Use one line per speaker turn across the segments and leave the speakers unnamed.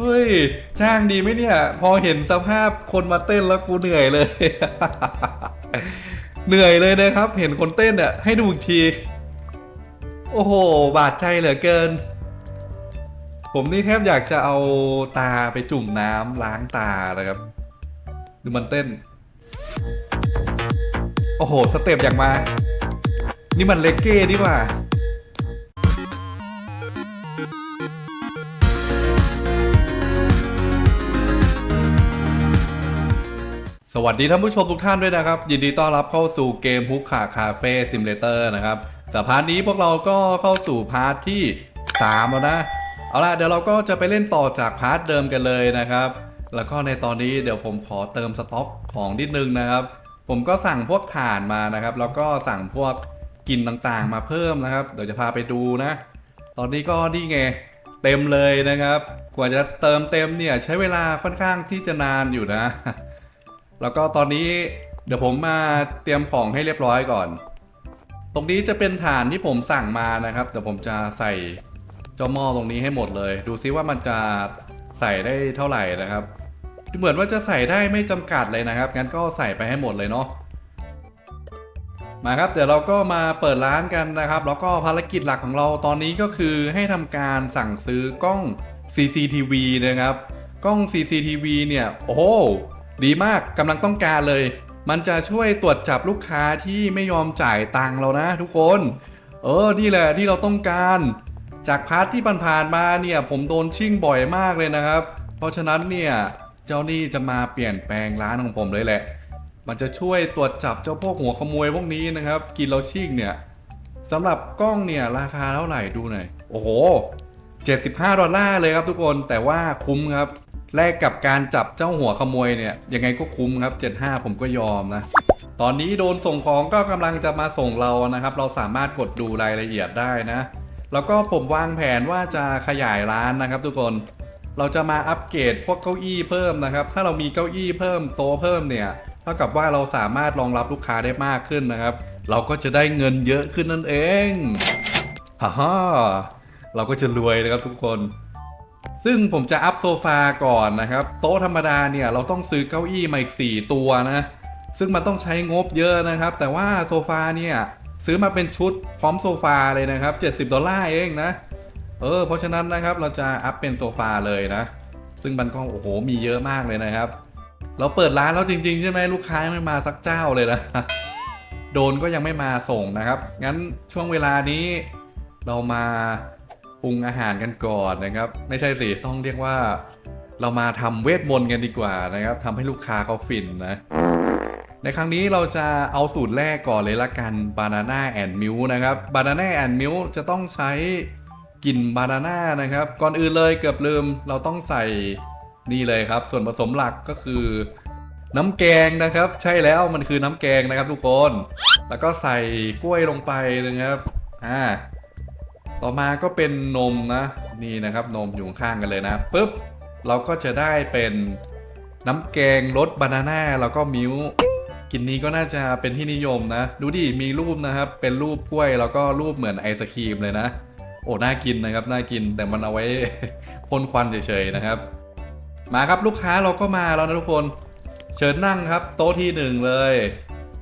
เฮ้ย จ้างดีไหมเนี่ย พอเห็นสภาพคนมาเต้นแล้วกูเหนื่อยเลย เหนื่อยเลยนะครับ เห็นคนเต้นเนี่ยให้ดูอีกที โอ้โห บาดใจเหลือเกิน ผมนี่แทบอยากจะเอาตาไปจุ่มน้ำล้างตานะครับ ดูมันเต้น โอ้โห สเต็ปอย่างมา นี่มันเลกเก้ดีกว่า สวัสดีท่านผู้ชมทุกท่านด้วยนะครับ ยินดีต้อนรับเข้าสู่เกมฮุกขาคาเฟ่ซิมเลเตอร์นะครับแต่พาร์ทนี้พวกเราก็เข้าสู่พาร์ทที่3แล้วนะ เอาล่ะเดี๋ยวเราก็จะไปเล่นต่อจากพาร์ทเดิมกันเลยนะครับ แล้วก็ในตอนนี้เดี๋ยวผมขอเติมสต็อกของนิดนึงนะครับ ผมก็สั่งพวกถ่านมานะครับ แล้วก็สั่งพวกกินต่างๆ มาเพิ่มนะครับ เดี๋ยวจะพาไปดูนะ ตอนนี้ก็นี่ไงเต็มเลยนะครับ กว่าจะเติมเต็มเนี่ยใช้เวลาค่อนข้างที่จะนานอยู่นะ แล้วก็ตอนนี้เดี๋ยวผมมาเตรียมของให้เรียบร้อยก่อน ตรงนี้จะเป็นฐานที่ผมสั่งมานะครับเดี๋ยวผมจะใส่เจ้าหม้อตรงนี้ให้หมดเลย ดูซิว่ามันจะใส่ได้เท่าไหร่นะครับเหมือนว่าจะใส่ได้ไม่จำกัดเลยนะครับงั้นก็ใส่ไปให้หมดเลยเนาะมาครับเดี๋ยวเราก็มาเปิดร้านกันนะครับ แล้วก็ภารกิจหลักของเราตอนนี้ก็คือให้ทำการสั่งซื้อกล้อง CCTV นะครับ กล้อง CCTV เนี่ย โอ้ ดีมากกำลังต้องการเลย มันจะช่วยตรวจจับลูกค้าที่ไม่ยอมจ่ายตังเรานะทุกคน เออ นี่แหละที่เราต้องการ จากพาร์ทที่ผ่านๆมาเนี่ย ผมโดนชิ่งบ่อยมากเลยนะครับ เพราะฉะนั้นเนี่ยเจ้านี่จะมาเปลี่ยนแปลงร้านของผมเลยแหละ มันจะช่วยตรวจจับเจ้าพวกหัวขโมยพวกนี้นะครับ กินเราชิ่งเนี่ยสำหรับกล้องเนี่ยราคาเท่าไหร่ดูหน่อย โอ้โห75 ดอลลาร์เลยครับทุกคนแต่ว่าคุ้มครับ แลกกับการจับเจ้าหัวขโมยเนี่ยยังไงก็คุ้มครับ 75 ผมก็ยอมนะ ตอนนี้โดนส่งของก็กำลังจะมาส่งเรานะครับ เราสามารถกดดูรายละเอียดได้นะ แล้วก็ผมวางแผนว่าจะขยายร้านนะครับ ทุกคนเราจะมาอัปเกรดพวกเก้าอี้เพิ่มนะครับ ถ้าเรามีเก้าอี้เพิ่มโต๊ะเพิ่มเนี่ยเท่ากับว่าเราสามารถรองรับลูกค้าได้มากขึ้นนะครับ เราก็จะได้เงินเยอะขึ้นนั่นเองฮ่าฮ่าเราก็จะรวยนะครับทุกคน ซึ่งผมจะอัพโซฟาก่อนนะครับ โต๊ะธรรมดาเนี่ยเราต้องซื้อเก้าอี้มาอีก 4 ตัวนะ ซึ่งมันต้องใช้งบเยอะนะครับ แต่ว่าโซฟาเนี่ยซื้อมาเป็นชุดพร้อมโซฟาเลยนะครับ 70 ดอลลาร์เองนะ เออ เพราะฉะนั้นนะครับเราจะอัพเป็นโซฟาเลยนะ ซึ่งมันก็โอ้โหมีเยอะมากเลยนะครับ เราเปิดร้านแล้วจริง ๆ ใช่ไหมลูกค้าไม่มาสักเจ้าเลยนะ โดนก็ยังไม่มาส่งนะครับ งั้นช่วงเวลานี้เรามา ปรุงอาหารกันก่อนนะครับ ไม่ใช่สิต้องเรียกว่า เรามาทำเวทมนต์กันดีกว่านะครับทำให้ลูกค้าเขาฟินนะในครั้งนี้เราจะเอาสูตรแรกก่อนเลยละกัน Banana and Milk นะครับ Banana and Milk จะต้องใช้กลิ่นบานาน่านะครับ ก่อนอื่นเลยเกือบลืมเราต้องใส่นี่เลยครับ ส่วนผสมหลักก็คือ น้ำแกงนะครับ ใช่แล้วมันคือน้ำแกงนะครับทุกคน แล้วก็ใส่กล้วยลงไปนะครับอ่า ต่อมาก็เป็นนมนะนี่นะครับนมอยู่ข้างกันเลยนะปุ๊บเราก็จะได้เป็นน้ำแกงรสบานาน่าแล้วก็มิ้วกลินนี้ก็น่าจะเป็นที่นิยมนะ ดูดิมีรูปนะครับ เป็นรูปกล้วยแล้วก็รูปเหมือนไอศครีมเลยนะ โอ้น่ากินนะครับน่ากินแต่มันเอาไว้พ่นควันเฉยๆนะครับ มาครับลูกค้าเราก็มาแล้วนะทุกคน เชิญนั่งครับ โต๊ะที่หนึ่งเลย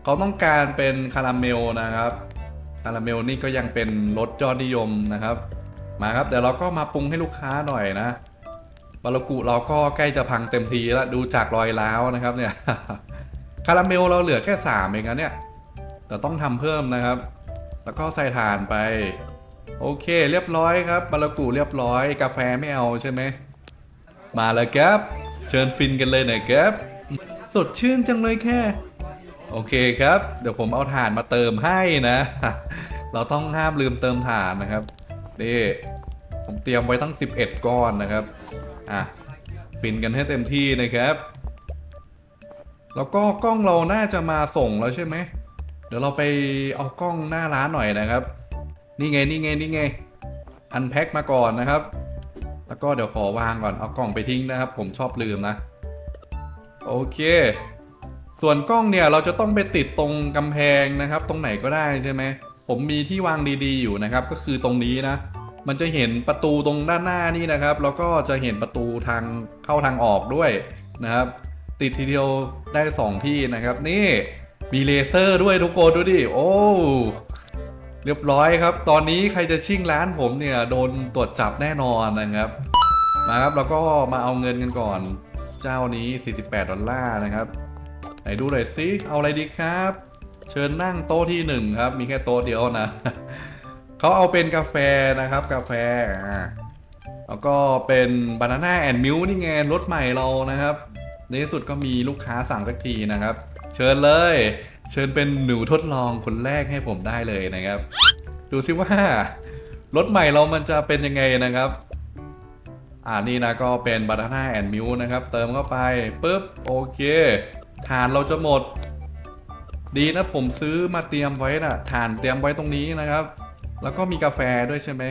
เขาต้องการเป็นคาราเมลนะครับาราเมลนี่ก็ยังเป็นรสยอดนิยมนะครับ มาครับเดี๋ยวเราก็มาปรุงให้ลูกค้าหน่อยนะบารากุเราก็ใกล้จะพังเต็มทีแล้วดูจากรอยร้าวนะครับเนี่ยคาราเมลเราเหลือแค่สามเองนะเนี่ยเราต้องทำเพิ่มนะครับ แล้วก็ใส่ถ่านไป โอเค เรียบร้อยครับบารากุเรียบร้อย กาแฟไม่เอาใช่ไหมมาเลยครับ เชิญฟินกันเลยหน่อยครับสดชื่นจังเลยแค่ โอเคครับ เดี๋ยวผมเอาถ่านมาเติมให้นะ เราต้องห้ามลืมเติมถ่านนะครับนี่ผมเตรียมไว้ตั้ง 11 ก้อนนะครับ อะฟินกันให้เต็มที่นะครับ แล้วก็กล้องเราน่าจะมาส่งแล้วใช่ไหม เดี๋ยวเราไปเอากล้องหน้าร้านหน่อยนะครับ นี่ไงนี่ไงนี่ไง อันแพ็คมาก่อนนะครับ แล้วก็เดี๋ยวขอวางก่อนเอากล่องไปทิ้งนะครับ ผมชอบลืมนะ โอเค ส่วนกล้องเนี่ยเราจะต้องไปติดตรงกำแพงนะครับ ตรงไหนก็ได้ใช่ไหมผมมีที่วางดีๆอยู่นะครับ ก็คือตรงนี้นะ มันจะเห็นประตูตรงด้านหน้านี่นะครับ แล้วก็จะเห็นประตูทางเข้าทางออกด้วยนะครับ ติดทีเดียวได้สองที่นะครับ นี่มีเลเซอร์ด้วยทุกคนดูดิโอ้เรียบร้อยครับ ตอนนี้ใครจะชิ่งร้านผมเนี่ยโดนตรวจจับแน่นอนนะครับมาครับแล้วก็มาเอาเงินกันก่อน เจ้านี้ 48 ดอลลาร์นะครับ นดูหน่อยสิเอาอะไรดีครับ เชิญนั่งโต๊ะที่หนึ่งครับ มีแค่โต๊ะเดียวนะเขาเอาเป็นกาแฟนะครับ กาแฟแล้วก็เป็นบานาน่าแอนด์มิลนี่ไงรถใหม่เรานะครับ ในที่สุดก็มีลูกค้าสั่งสักทีนะครับ เชิญเลย เชิญเป็นหนูทดลองคนแรกให้ผมได้เลยนะครับ ดูซิว่ารถใหม่เรามันจะเป็นยังไงนะครับอ่านี่นะก็เป็นบานาน่าแอนด์มิลนะครับ เติมเข้าไปปุ๊บโอเค ฐานเราจะหมด ดีนะผมซื้อมาเตรียมไว้นะฐานเตรียมไว้ตรงนี้นะครับ แล้วก็มีกาแฟด้วยใช่ไหม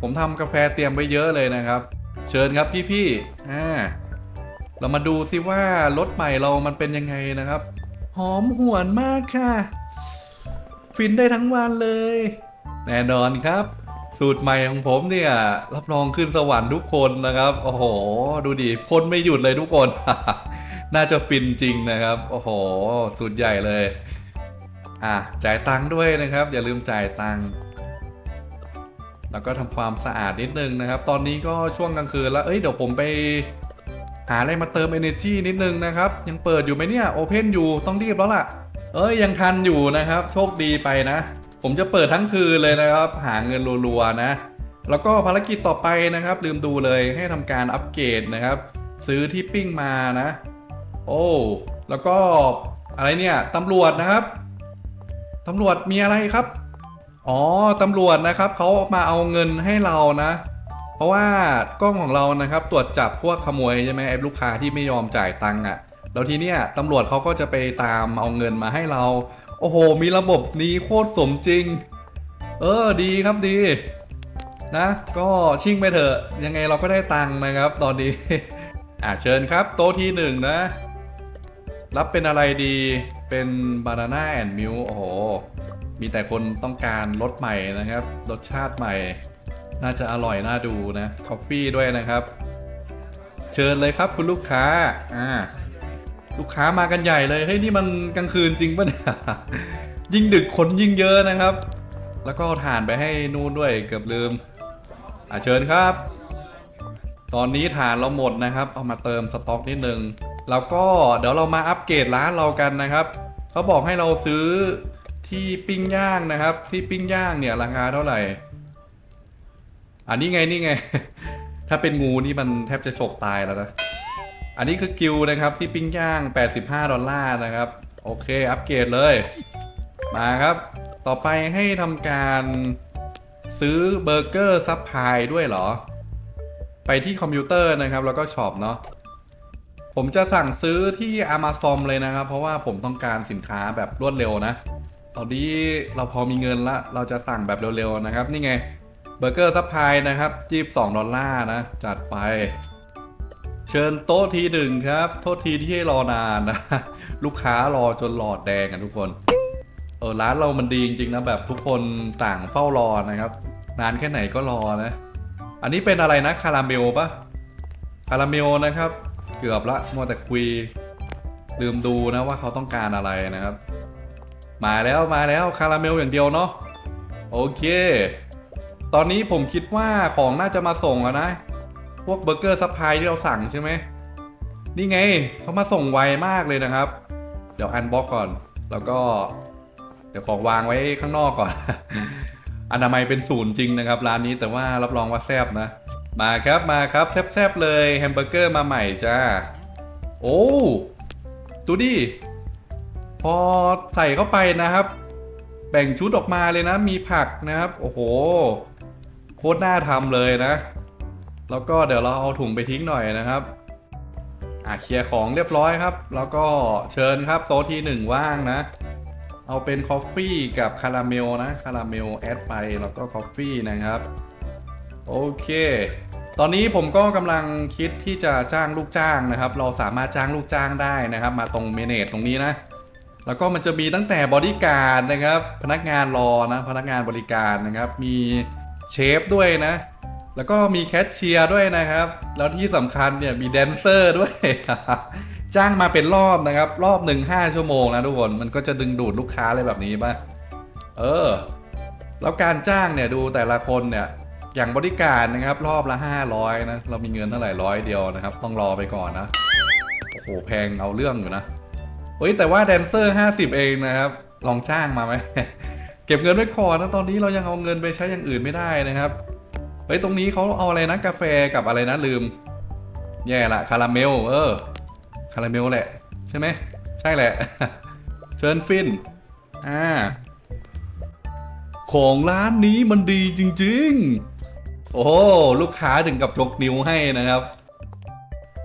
ผมทำกาแฟเตรียมไว้เยอะเลยนะครับ เชิญครับพี่ๆอ่าเรามาดูซิว่ารถใหม่เรามันเป็นยังไงนะครับ หอมหวนมากค่ะ ฟินได้ทั้งวันเลย แน่นอนครับ สูตรใหม่ของผมเนี่ย รับรองขึ้นสวรรค์ทุกคนนะครับ โอ้โห ดูดิพ่นไม่หยุดเลยทุกคน น่าจะฟินจริงนะครับ โอ้โหสูตรใหญ่เลย อะจ่ายตังค์ด้วยนะครับ อย่าลืมจ่ายตังค์แล้วก็ทำความสะอาดนิดนึงนะครับ ตอนนี้ก็ช่วงกลางคืนแล้ว เอ้ยเดี๋ยวผมไปหาอะไรมาเติม energy นิดนึงนะครับ ยังเปิดอยู่ไหมเนี่ย open อยู่ต้องรีบแล้วล่ะ เอ้ยยังทันอยู่นะครับ โชคดีไปนะ ผมจะเปิดทั้งคืนเลยนะครับ หาเงินรัวๆนะ แล้วก็ภารกิจต่อไปนะครับ ลืมดูเลยให้ทำการอัปเกรดนะครับ ซื้อที่ปิ้งมานะ โอ้ แล้วก็อะไรเนี่ยตำรวจนะครับตำรวจมีอะไรครับ อ๋อตำรวจนะครับเขามาเอาเงินให้เรานะ เพราะว่ากล้องของเรานะครับ ตรวจจับพวกขโมยใช่ไหมไอ้ลูกค้าที่ไม่ยอมจ่ายตังค์อะแล้วทีเนี้ยตำรวจเขาก็จะไปตามเอาเงินมาให้เรา โอ้โห มีระบบนี้โคตรสมจริง เออดีครับดี นะ ก็ชิ่งไปเถอะ ยังไงเราก็ได้ตังค์นะครับ ตอนนี้ อะเชิญครับ โต๊ะที่หนึ่งนะ รับเป็นอะไรดี เป็นบานาน่าแอนด์มิลโอ้โห มีแต่คนต้องการรสใหม่นะครับ รสชาติใหม่ น่าจะอร่อยน่าดูนะคอฟฟี่ด้วยนะครับ เชิญเลยครับคุณลูกค้า อ่า ลูกค้ามากันใหญ่เลย เฮ้ยนี่มันกลางคืนจริงปะเนี่ยยิ่งดึกคนยิ่งเยอะนะครับ แล้วก็เอาถ่านไปให้นู่นด้วยเกือบลืม อะเชิญครับ ตอนนี้ฐานเราหมดนะครับ เอามาเติมสต็อกนิดนึง แล้วก็เดี๋ยวเรามาอัปเกรดร้านเรากันนะครับเขาบอกให้เราซื้อที่ปิ้งย่างนะครับ ที่ปิ้งย่างเนี่ยราคาเท่าไหร่ อันนี้ไงนี่ไง ถ้าเป็นงูนี่มันแทบจะฉกตายแล้วนะอันนี้คือกิลนะครับที่ปิ้งย่าง 85 ดอลลาร์นะครับ โอเค อัปเกรดเลย มาครับ ต่อไปให้ทำการซื้อเบอร์เกอร์ซับพลายด้วยเหรอ ไปที่คอมพิวเตอร์นะครับ แล้วก็ช็อปเนาะ ผมจะสั่งซื้อที่ Amazon เลยนะครับ เพราะว่าผมต้องการสินค้าแบบรวดเร็วนะ ตอนนี้เราพอมีเงินละ เราจะสั่งแบบเร็วๆนะครับ นี่ไงเบอร์เกอร์ซัพพลายนะครับ22ดอลลาร์นะ จัดไป เชิญโต๊ะทีหนึ่งครับ โทษทีที่ให้รอนานนะ ลูกค้ารอจนหลอดแดงกันทุกคนเออร้านเรามันดีจริงๆนะแบบทุกคนต่างเฝ้ารอนะครับ นานแค่ไหนก็รอนะ อันนี้เป็นอะไรนะคาราเมลปะคาราเมลนะครับ เกือบละมัวแต่คุย ลืมดูนะว่าเขาต้องการอะไรนะครับ มาแล้วมาแล้วคาราเมลอย่างเดียวเนาะโอเค ตอนนี้ผมคิดว่าของน่าจะมาส่งแล้วนะ พวกเบอร์เกอร์ซัพพลายที่เราสั่งใช่ไหมนี่ไงเขามาส่งไวมากเลยนะครับ เดี๋ยวอันบ็อกก่อน แล้วก็ เดี๋ยวของวางไว้ข้างนอกก่อนอนามัยเป็นศูนย์จริงนะครับ ร้านนี้แต่ว่ารับรองว่าแซ่บนะ มาครับมาครับแซ่บๆเลยแฮมเบอร์เกอร์มาใหม่จ้า โอ้ดูดิ พอใส่เข้าไปนะครับ แบ่งชุดออกมาเลยนะ มีผักนะครับ โอ้โห โคตรน่าทำเลยนะ แล้วก็เดี๋ยวเราเอาถุงไปทิ้งหน่อยนะครับอะเคลียร์ของเรียบร้อยครับ แล้วก็เชิญครับ โต๊ะที่หนึ่งว่างนะ เอาเป็นคอฟฟี่กับคาราเมลนะ คาราเมลแอดไปแล้วก็คอฟฟี่นะครับ โอเค ตอนนี้ผมก็กำลังคิดที่จะจ้างลูกจ้างนะครับ เราสามารถจ้างลูกจ้างได้นะครับ มาตรงเมเนจตรงนี้นะ แล้วก็มันจะมีตั้งแต่บอดี้การ์ดนะครับ พนักงานรอนะ พนักงานบริการนะครับ มีเชฟด้วยนะ แล้วก็มีแคชเชียร์ด้วยนะครับ แล้วที่สำคัญเนี่ยมีแดนเซอร์ด้วย จ้างมาเป็นรอบนะครับ รอบหนึ่งห้าชั่วโมงนะทุกคน มันก็จะดึงดูดลูกค้าอะไรแบบนี้ป่ะ เออ แล้วการจ้างเนี่ยดูแต่ละคนเนี่ย อย่างบริการนะครับรอบละ 500นะเรามีเงินเท่าไหร่ร้อยเดียวนะครับ ต้องรอไปก่อนนะโอ้โหแพงเอาเรื่องอยู่นะเฮ้ยแต่ว่าแดนเซอร์ 50 เองนะครับ ลองจ้างมาไหม เก็บเงินไว้ก่อนนะตอนนี้เรายังเอาเงินไปใช้อย่างอื่นไม่ได้นะครับเฮ้ยตรงนี้เขาเอาอะไรนะกาแฟกับอะไรนะลืม แย่ละคาราเมลเออคาราเมลแหละ ใช่ไหมใช่แหละ เชิญฟินอ่าของร้านนี้มันดีจริง ๆ โอ้ ลูกค้าถึงกับยกนิ้วให้นะครับ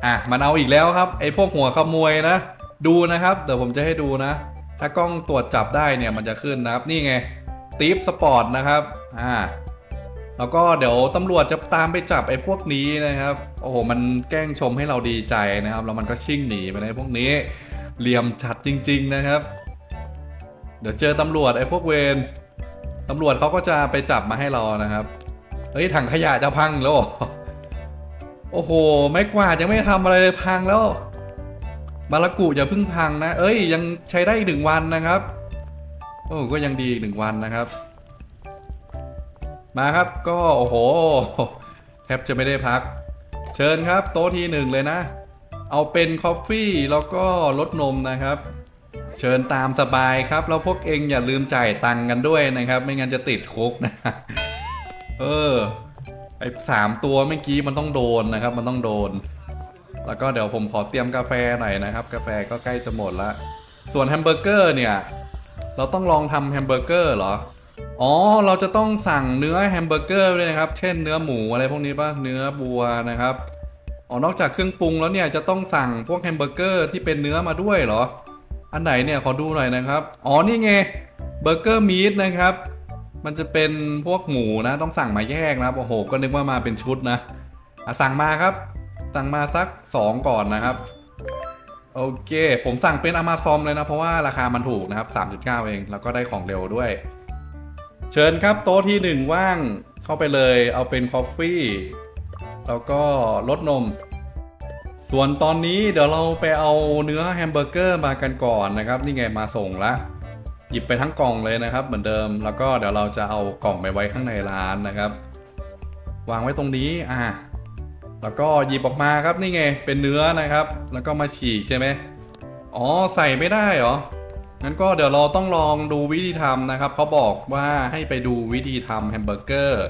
อะ มันเอาอีกแล้วครับ ไอ้พวกหัวขโมยนะ ดูนะครับ เดี๋ยวผมจะให้ดูนะ ถ้ากล้องตรวจจับได้เนี่ยมันจะขึ้นนะครับ นี่ไงตีฟสปอร์ตนะครับ อ่า แล้วก็เดี๋ยวตำรวจจะตามไปจับไอ้พวกนี้นะครับ โอ้โห มันแกล้งชมให้เราดีใจนะครับ แล้วมันก็ชิ่งหนีไปในพวกนี้ เหลี่ยมจัดจริง ๆนะครับ เดี๋ยวเจอตำรวจไอ้พวกเวรตำรวจเขาก็จะไปจับมาให้เรานะครับ เฮ้ยถังขยะจะพังแล้วโอ้โห ไม่กวาดยังไม่ทำอะไรเลยพังแล้วมาลากุอย่าเพิ่งพังนะ เอ้ย ยังใช้ได้อีกหนึ่งวันนะครับ โอ้ก็ยังดีอีกหนึ่งวันนะครับ มาครับก็โอ้โหแทบจะไม่ได้พัก เชิญครับ โต๊ะที่หนึ่งเลยนะ เอาเป็นคอฟฟี่แล้วก็รสนมนะครับ เชิญตามสบายครับ แล้วพวกเองอย่าลืมจ่ายตังค์กันด้วยนะครับ ไม่งั้นจะติดคุกนะ เออ ไอสามตัวเมื่อกี้มันต้องโดนนะครับ มันต้องโดน แล้วก็เดี๋ยวผมขอเตรียมกาแฟหน่อยนะครับ กาแฟก็ใกล้จะหมดละ ส่วนแฮมเบอร์เกอร์เนี่ย เราต้องลองทำแฮมเบอร์เกอร์เหรอ อ๋อ เราจะต้องสั่งเนื้อแฮมเบอร์เกอร์ด้วยนะครับ เช่นเนื้อหมูอะไรพวกนี้ป่ะ เนื้อบัวนะครับ อ๋อ นอกจากเครื่องปรุงแล้วเนี่ยจะต้องสั่งพวกแฮมเบอร์เกอร์ที่เป็นเนื้อมาด้วยเหรอ อันไหนเนี่ยขอดูหน่อยนะครับ อ๋อ นี่ไง เบอร์เกอร์มีทนะครับ มันจะเป็นพวกหมูนะต้องสั่งมาแยกนะครับโอ้โห ก็นึกว่ามาเป็นชุดนะอะสั่งมาครับ สั่งมาสัก 2 ก่อนนะครับ โอเค ผมสั่งเป็นอ m มาซอมเลยนะ เพราะว่าราคามันถูกนะครับ 3.9 เอง แล้วก็ได้ของเร็วด้วย เชิญครับโต๊ะที่ 1 ว่างเข้าไปเลยเอาเป็นคอฟฟี่แล้วก็รสนม ส่วนตอนนี้เดี๋ยวเราไปเอาเนื้อแฮมเบอร์เกอร์มากันก่อนนะครับ นี่ไงมาส่งละ หยิบไปทั้งกล่องเลยนะครับ เหมือนเดิมแล้วก็เดี๋ยวเราจะเอากล่องไปไว้ข้างในร้านนะครับ วางไว้ตรงนี้อะแล้วก็หยิบออกมาครับนี่ไงเป็นเนื้อนะครับ แล้วก็มาฉีกใช่ไหมอ๋อใส่ไม่ได้เหรองั้นก็เดี๋ยวเราต้องลองดูวิธีทำนะครับเขาบอกว่าให้ไปดูวิธีทำแฮมเบอร์เกอร์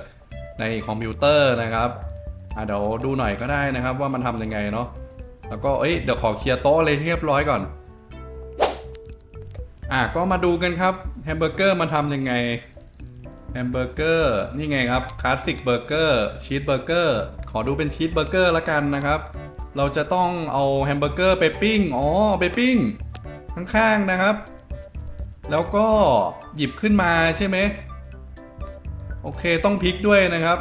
ในคอมพิวเตอร์นะครับอะเดี๋ยวดูหน่อยก็ได้นะครับว่ามันทำยังไงเนาะแล้วก็เอ้ยเดี๋ยวขอเคลียร์โต๊ะเลยเรียบร้อยก่อน อะก็มาดูกันครับแฮมเบอร์เกอร์มันทำยังไงแฮมเบอร์เกอร์นี่ไงครับคลาสสิกเบอร์เกอร์ชีสเบอร์เกอร์ขอดูเป็นชีสเบอร์เกอร์ละกันนะครับ เราจะต้องเอาแฮมเบอร์เกอร์ไปปิ้งอ๋อไปปิ้งข้างๆนะครับ แล้วก็หยิบขึ้นมาใช่ไหมโอเคต้องพลิกด้วยนะครับ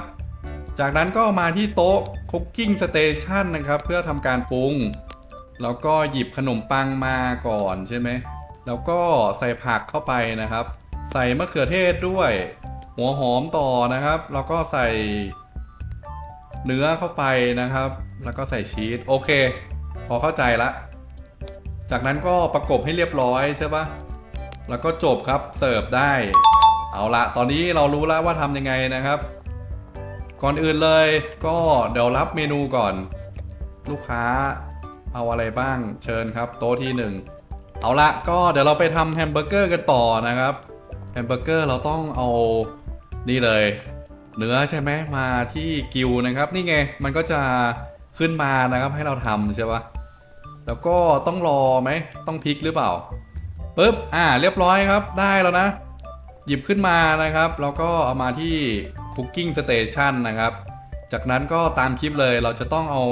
จากนั้นก็มาที่โต๊ะ Cooking Station นะครับ เพื่อทำการปรุง แล้วก็หยิบขนมปังมาก่อนใช่ไหม แล้วก็ใส่ผักเข้าไปนะครับ ใส่มะเขือเทศด้วย หัวหอมต่อนะครับ แล้วก็ใส่เนื้อเข้าไปนะครับ แล้วก็ใส่ชีสโอเค พอเข้าใจละ จากนั้นก็ประกบให้เรียบร้อยใช่ปะแล้วก็จบครับเสิร์ฟได้ เอาละตอนนี้เรารู้แล้วว่าทำยังไงนะครับ ก่อนอื่นเลย ก็เดี๋ยวรับเมนูก่อน ลูกค้าเอาอะไรบ้างเชิญครับ โต๊ะที่หนึ่ง เอาละก็เดี๋ยวเราไปทำแฮมเบอร์เกอร์กันต่อนะครับแฮมเบอร์เกอร์เราต้องเอานี่เลย เนื้อใช่ไหมมาที่กิวนะครับ นี่ไงมันก็จะขึ้นมานะครับให้เราทำใช่ปะแล้วก็ต้องรอไหมต้องพลิกหรือเปล่าปึ๊บอ่าเรียบร้อยครับได้แล้วนะ หยิบขึ้นมานะครับแล้วก็เอามาที่ Cooking Station นะครับ จากนั้นก็ตามคลิปเลยเราจะต้องเอา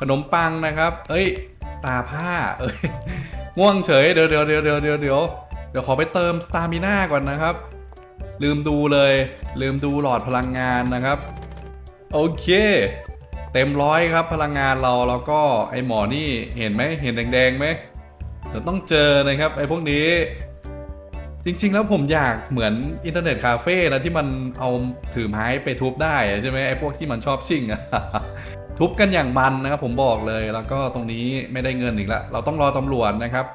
ขนมปังนะครับ เอ้ย ตาผ้าเอ้ย ง่วงเฉยเดี๋ยวเดี๋ยวเดี๋ยวเดี๋ยวเดี๋ยวเดี๋ยวเดี๋ยวขอไปเติมสตามิน่าก่อนนะครับ ลืมดูเลย ลืมดูหลอดพลังงานนะครับ โอเค เต็มร้อยครับพลังงานเราแล้วก็ไอหมอนี่เห็นไหมเห็นแดงๆไหมเดี๋ยวต้องเจอนะครับไอพวกนี้ จริง ๆ แล้วผมอยากเหมือนอินเทอร์เน็ตคาเฟ่นะที่มันเอาถือไม้ไปทุบได้ใช่ไหมไอพวกที่มันชอบชิ่งอะ ทุบกันอย่างมันนะครับผมบอกเลยแล้วก็ตรงนี้ไม่ได้เงินอีกแล้วเราต้องรอตำรวจนะครับ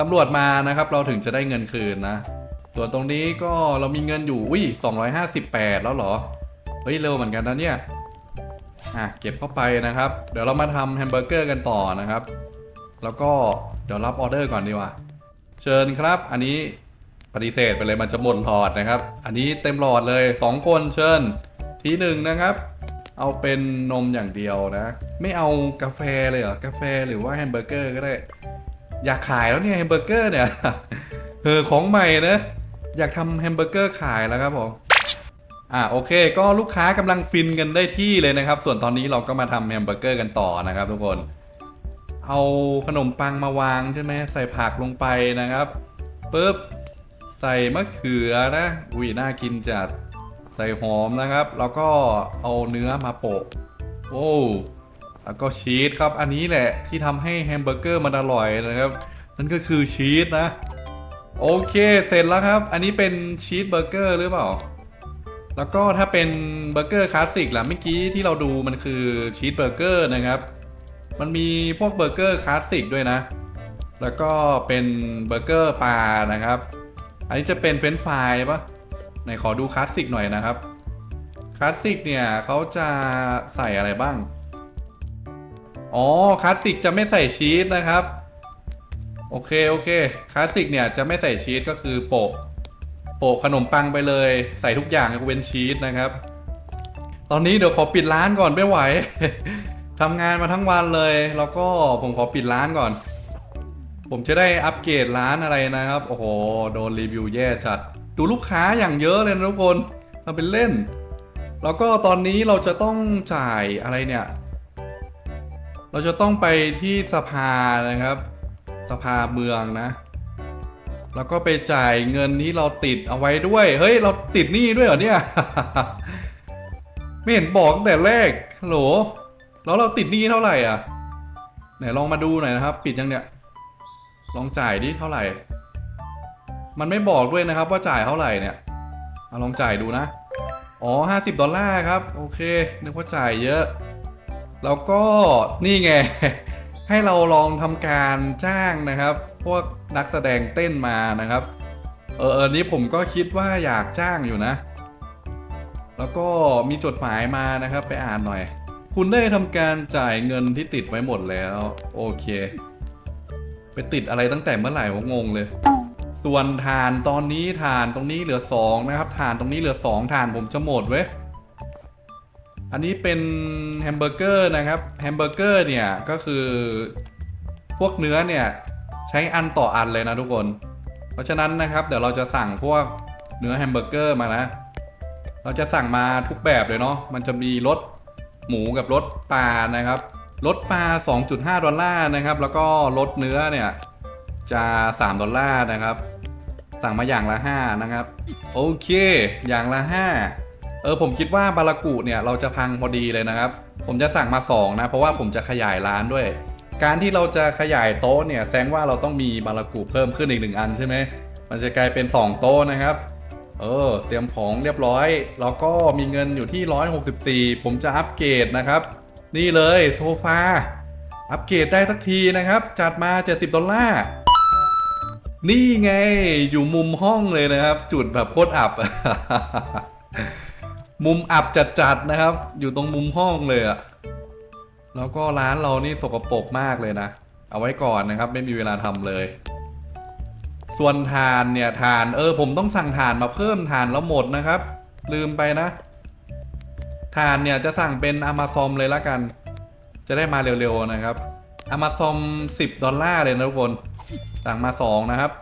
ตำรวจมานะครับ เราถึงจะได้เงินคืนนะส่วนตรงนี้ก็เรามีเงินอยู่อุ้ย258 แล้วเหรอเฮ้ยเร็วเหมือนกันนะเนี่ยอะเก็บเข้าไปนะครับ เดี๋ยวเรามาทำแฮมเบอร์เกอร์กันต่อนะครับ แล้วก็เดี๋ยวรับออเดอร์ก่อนดีกว่า เชิญครับ อันนี้ปฏิเสธไปเลยมันจะหมดหลอดนะครับ อันนี้เต็มหลอดเลยสองคนเชิญทีหนึ่งนะครับ เอาเป็นนมอย่างเดียวนะ ไม่เอากาแฟเลยเหรอกาแฟหรือว่าแฮมเบอร์เกอร์ก็ได้ อยากขายแล้วเนี่ยแฮมเบอร์เกอร์เนี่ยเออของใหม่นะอยากทำแฮมเบอร์เกอร์ขายแล้วครับผมอ่าโอเค ก็ลูกค้ากำลังฟินกันได้ที่เลยนะครับ ส่วนตอนนี้เราก็มาทำแฮมเบอร์เกอร์กันต่อนะครับทุกคน เอาขนมปังมาวางใช่ไหมใส่ผักลงไปนะครับปุ๊บใส่มะเขือนะอุ้ยน่ากินจัด ใส่หอมนะครับ แล้วก็เอาเนื้อมาโปะโอ้แล้วก็ชีสครับ อันนี้แหละที่ทำให้แฮมเบอร์เกอร์มันอร่อยนะครับ นั่นก็คือชีสนะ โอเค เสร็จแล้วครับ อันนี้เป็นชีสเบอร์เกอร์หรือเปล่า แล้วก็ถ้าเป็นเบอร์เกอร์คลาสสิกล่ะเมื่อกี้ที่เราดูมันคือชีสเบอร์เกอร์นะครับ มันมีพวกเบอร์เกอร์คลาสสิกด้วยนะ แล้วก็เป็นเบอร์เกอร์ปลานะครับ อันนี้จะเป็นเฟรนช์ฟรายปะ ไหนขอดูคลาสสิกหน่อยนะครับ คลาสสิกเนี่ยเขาจะใส่อะไรบ้าง อ๋อคลาสสิกจะไม่ใส่ชีสนะครับ โอเคโอเคคลาสสิกเนี่ยจะไม่ใส่ชีสก็คือโปะโปะขนมปังไปเลย ใส่ทุกอย่างยกเว้นชีสนะครับ ตอนนี้เดี๋ยวขอปิดร้านก่อนไม่ไหวทำงานมาทั้งวันเลย แล้วก็ผมขอปิดร้านก่อน ผมจะได้อัปเกรดร้านอะไรนะครับ โอ้โห โดนรีวิวแย่จัด ดูลูกค้าอย่างเยอะเลยนะทุกคนทำเป็นเล่น แล้วก็ตอนนี้เราจะต้องจ่ายอะไรเนี่ย เราจะต้องไปที่สภานะครับ สภาเมืองนะ แล้วก็ไปจ่ายเงินที่เราติดเอาไว้ด้วย เฮ้ย เราติดหนี้ด้วยเหรอเนี่ย ไม่เห็นบอกตั้งแต่แรกโหลแล้วเราติดหนี้เท่าไหร่อะไหนลองมาดูหน่อยนะครับ ปิดยังเนี่ย ลองจ่ายดิเท่าไหร่ มันไม่บอกด้วยนะครับว่าจ่ายเท่าไหร่เนี่ยเอาลองจ่ายดูนะ อ๋อห้าสิบดอลลาร์ครับ โอเค นึกว่าจ่ายเยอะ แล้วก็นี่ไง ให้เราลองทำการจ้างนะครับ พวกนักแสดงเต้นมานะครับ เออเออนี้ผมก็คิดว่าอยากจ้างอยู่นะ แล้วก็มีจดหมายมานะครับ ไปอ่านหน่อย คุณได้ทำการจ่ายเงินที่ติดไว้หมดแล้ว โอเค ไปติดอะไรตั้งแต่เมื่อไหร่วะงงเลย ส่วนฐานตอนนี้ฐานตรงนี้เหลือ 2 นะครับฐานตรงนี้เหลือ 2ฐานผมจะหมดเว้ยอันนี้เป็นแฮมเบอร์เกอร์นะครับแฮมเบอร์เกอร์เนี่ยก็คือพวกเนื้อเนี่ยใช้อันต่ออันเลยนะทุกคน เพราะฉะนั้นนะครับเดี๋ยวเราจะสั่งพวกเนื้อแฮมเบอร์เกอร์มานะ เราจะสั่งมาทุกแบบเลยเนาะมันจะมีรสหมูกับรสปลานะครับรสปลา 2.5 ดอลลาร์นะครับ แล้วก็รสเนื้อเนี่ย จะ 3 ดอลลาร์นะครับ สั่งมาอย่างละ 5 นะครับ โอเค อย่างละ 5 เออผมคิดว่าบารากุเนี่ยเราจะพังพอดีเลยนะครับ ผมจะสั่งมา 2 นะ เพราะว่าผมจะขยายร้านด้วย การที่เราจะขยายโต๊ะเนี่ยแสดงว่าเราต้องมีบารากุเพิ่มขึ้นอีกหนึ่งอันใช่ไหมมันจะกลายเป็น 2 โต๊ะนะครับเออเตรียมของเรียบร้อย แล้วก็มีเงินอยู่ที่ 164 ผมจะอัปเกรดนะครับ นี่เลยโซฟาอัปเกรดได้สักทีนะครับ จัดมา 70 ดอลลาร์ นี่ไงอยู่มุมห้องเลยนะครับ จุดแบบโคตรอับ มุมอับจัดๆนะครับ อยู่ตรงมุมห้องเลยอะแล้วก็ร้านเรานี่สกปรกมากเลยนะ เอาไว้ก่อนนะครับ ไม่มีเวลาทำเลย ส่วนทานเนี่ยทานเออ ผมต้องสั่งทานมาเพิ่มทานแล้วหมดนะครับ ลืมไปนะทานเนี่ยจะสั่งเป็น Amazon เลยละกัน จะได้มาเร็วๆนะครับ Amazon 10 ดอลลาร์เลยนะทุกคน สั่งมา 2 นะครับ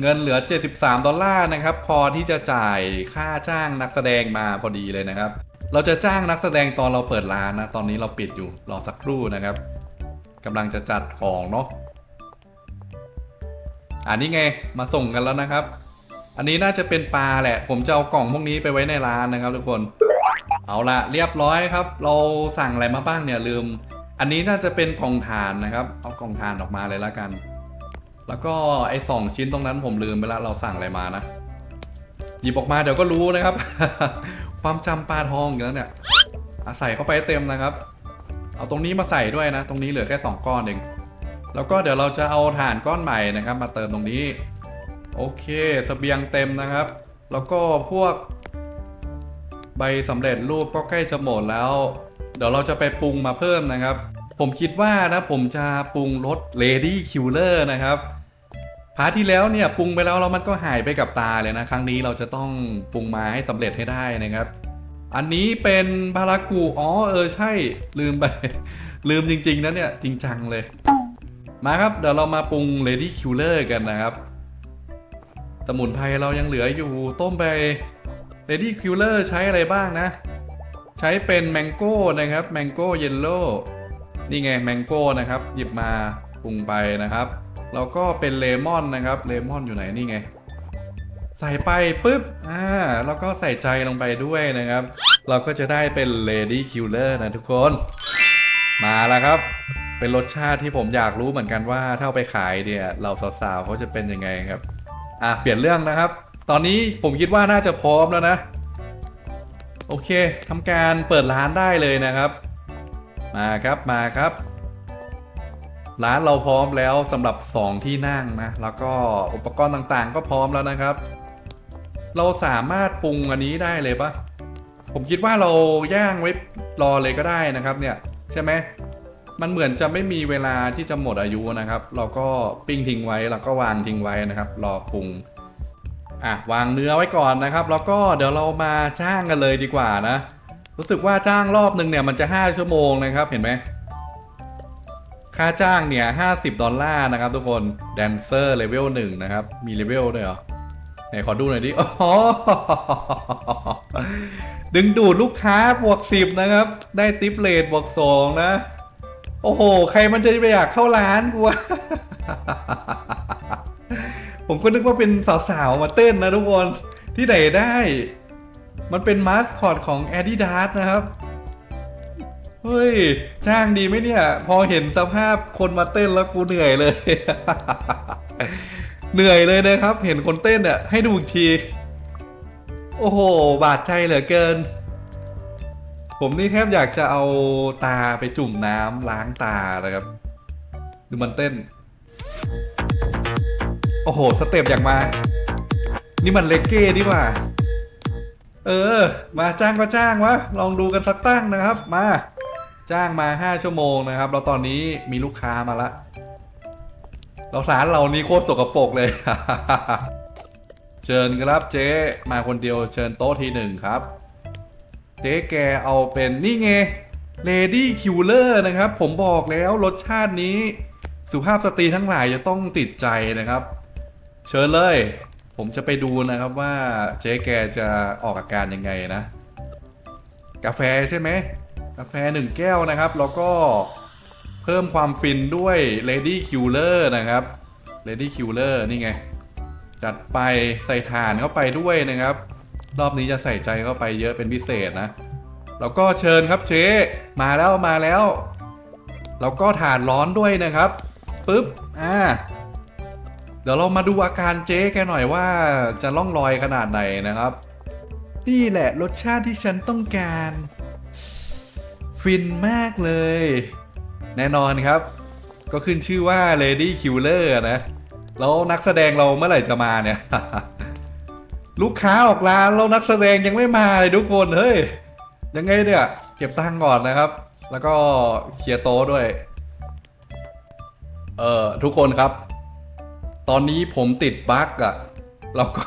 เงินเหลือ 73 ดอลลาร์นะครับ พอที่จะจ่ายค่าจ้างนักแสดงมาพอดีเลยนะครับ เราจะจ้างนักแสดงตอนเราเปิดร้านนะ ตอนนี้เราปิดอยู่รอสักครู่นะครับกำลังจะจัดของเนาะอันนี้ไงมาส่งกันแล้วนะครับ อันนี้น่าจะเป็นปลาแหละ ผมจะเอากล่องพวกนี้ไปไว้ในร้านนะครับ ทุกคน เอาละเรียบร้อยครับ เราสั่งอะไรมาบ้างเนี่ยลืม อันนี้น่าจะเป็นกล่องถ่านนะครับ เอากล่องถ่านออกมาเลยละกัน แล้วก็ไอ้สองชิ้นตรงนั้นผมลืมไปล้วเราสั่งอะไรมานะหยิบออกมาเดี๋ยวก็รู้นะครับ ความจำปลาทองอยู่แล้วเนี่ยอาใส่เข้าไปเต็มนะครับ เอาตรงนี้มาใส่ด้วยนะ ตรงนี้เหลือแค่สองก้อนเอง แล้วก็เดี๋ยวเราจะเอาถ่านก้อนใหม่นะครับ มาเติมตรงนี้ โอเคสเสบียงเต็มนะครับ แล้วก็พวก ใบสำเร็จรูปก็ใกล้จะหมดแล้ว เดี๋ยวเราจะไปปรุงมาเพิ่มนะครับ ผมคิดว่านะผมจะปรุงรส Lady Killer นะครับพาร์ทที่แล้วเนี่ยปรุงไปแล้วแล้วมันก็หายไปกับตาเลยนะ ครั้งนี้เราจะต้องปรุงมาให้สำเร็จให้ได้นะครับ อันนี้เป็นบารากูอ๋อเออใช่ลืมไป ลืมจริงๆนะเนี่ยจริงจังเลย มาครับเดี๋ยวเรามาปรุง Lady Killer กันนะครับสมุนไพรเรายังเหลืออยู่ต้มไป Lady Killer ใช้อะไรบ้างนะ ใช้เป็นแมงโก้นะครับแมงโก้เยลโล่นี่ไงแมงโก้นะครับ หยิบมาปรุงไปนะครับ แล้วก็เป็นเลมอนนะครับเลมอนอยู่ไหนนี่ไง ใส่ไปปุ๊บอ่าแล้วก็ใส่ใจลงไปด้วยนะครับ เราก็จะได้เป็น Lady Killer นะทุกคน มาแล้วครับ เป็นรสชาติที่ผมอยากรู้เหมือนกันว่าถ้าไปขายเนี่ยเราสาวๆเขาจะเป็นยังไงครับ อะเปลี่ยนเรื่องนะครับ ตอนนี้ผมคิดว่าน่าจะพร้อมแล้วนะ โอเคทำการเปิดร้านได้เลยนะครับ มาครับมาครับ ร้านเราพร้อมแล้วสำหรับ 2 ที่นั่งนะ แล้วก็อุปกรณ์ต่างๆ ก็พร้อมแล้วนะครับ เราสามารถปรุงอันนี้ได้เลยปะผมคิดว่าเราย่างไว้รอเลยก็ได้นะครับ เนี่ยใช่ไหมมันเหมือนจะไม่มีเวลาที่จะหมดอายุนะครับ เราก็ปิ้งทิ้งไว้แล้วก็วางทิ้งไว้นะครับ รอปรุง อะวางเนื้อไว้ก่อนนะครับ แล้วก็เดี๋ยวเรามาจ้างกันเลยดีกว่านะ รู้สึกว่าจ้างรอบหนึ่งเนี่ยมันจะ 5 ชั่วโมงนะครับเห็นไหมค่าจ้างเนี่ย50ดอลลาร์นะครับทุกคนแดนเซอร์เลเวลหนึ่งนะครับ มีเลเวลด้วยเหรอไหนขอดูหน่อยดิอ๋อดึงดูดลูกค้าบวก10นะครับ ได้ติปเลทบวก2นะ โอ้โห ใครมันจะไปอยากเข้าร้านกูวะ ผมก็นึกว่าเป็นสาวๆมาเต้นนะทุกคนที่ไหนได้ มันเป็นมาสคอตของ Adidas นะครับ เฮ้ย จ้างดีไหมเนี่ย พอเห็นสภาพคนมาเต้นแล้วกูเหนื่อยเลย เหนื่อยเลยนะครับ เห็นคนเต้นอะให้ดูอีกที โอ้โห บาดใจเหลือเกิน ผมนี่แทบอยากจะเอาตาไปจุ่มน้ำล้างตานะครับดูมันเต้น อ้โห สเต็ปอย่างมา นี่มันเลกเก้ดีกว่า เออ มาจ้างก็จ้างวะ ลองดูกันสักตั้งนะครับ มา จ้างมา5ชั่วโมงนะครับ แล้วตอนนี้มีลูกค้ามาละ เราสารเรานี่โคตรสกปรกเลย เชิญครับเจ๊ มาคนเดียวเชิญโต๊ะทีหนึ่งครับ เจ๊แกเอาเป็นนี่ไง Lady Killer นะครับ ผมบอกแล้วรสชาตินี้สุภาพสตรีทั้งหลายจะต้องติดใจนะครับ เชิญเลย ผมจะไปดูนะครับว่าเจ๊แกจะออกอาการยังไงนะ กาแฟใช่ไหมกาแฟหนึ่งแก้วนะครับ แล้วก็เพิ่มความฟินด้วย Lady Killer นะครับ Lady Killer นี่ไง จัดไปใส่ถ่านเข้าไปด้วยนะครับ รอบนี้จะใส่ใจเข้าไปเยอะเป็นพิเศษนะ แล้วก็เชิญครับเจ๊มาแล้วมาแล้ว แล้วก็ถ่านร้อนด้วยนะครับปึ๊บอ่า เดี๋ยวเรามาดูอาการเจ๊แกหน่อยว่าจะล่องลอยขนาดไหนนะครับ นี่แหละรสชาติที่ฉันต้องการ ฟินมากเลย แน่นอนครับ ก็ขึ้นชื่อว่า Lady Killer นะ แล้วนักแสดงเราเมื่อไหร่จะมาเนี่ย ลูกค้าออกร้านแล้วนักแสดงยังไม่มาเลยทุกคนเฮ้ยยังไงเนี่ย เก็บตังค์ก่อนนะครับ แล้วก็เคลียร์โต๊ะด้วย เออทุกคนครับ ตอนนี้ผมติดบั๊กอะแล้วก็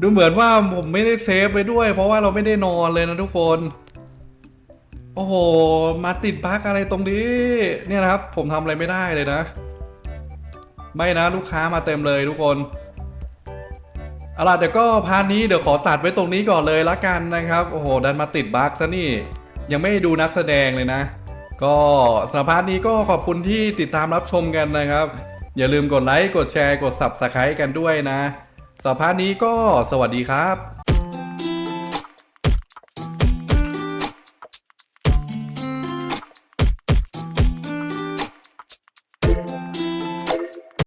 ดูเหมือนว่าผมไม่ได้เซฟไปด้วย เพราะว่าเราไม่ได้นอนเลยนะทุกคน โอ้โห มาติดบั๊กอะไรตรงนี้ เนี่ยนะครับ ผมทำอะไรไม่ได้เลยนะ ไม่นะลูกค้ามาเต็มเลยทุกคนเอาล่ะเดี๋ยวก็พาร์ทนี้เดี๋ยวขอตัดไว้ตรงนี้ก่อนเลยละกันนะครับ โอ้โห ดันมาติดบั๊กซะนี่ ยังไม่ด้ดูนักแสดงเลยนะ ก็สำหรับพาร์ทนี้ก็ขอบคุณที่ติดตามรับชมกันนะครับ อย่าลืมกดไลค์ กดแชร์ กด Subscribe กันด้วยนะสัปดาห์นี้ก็สวัสดีครับ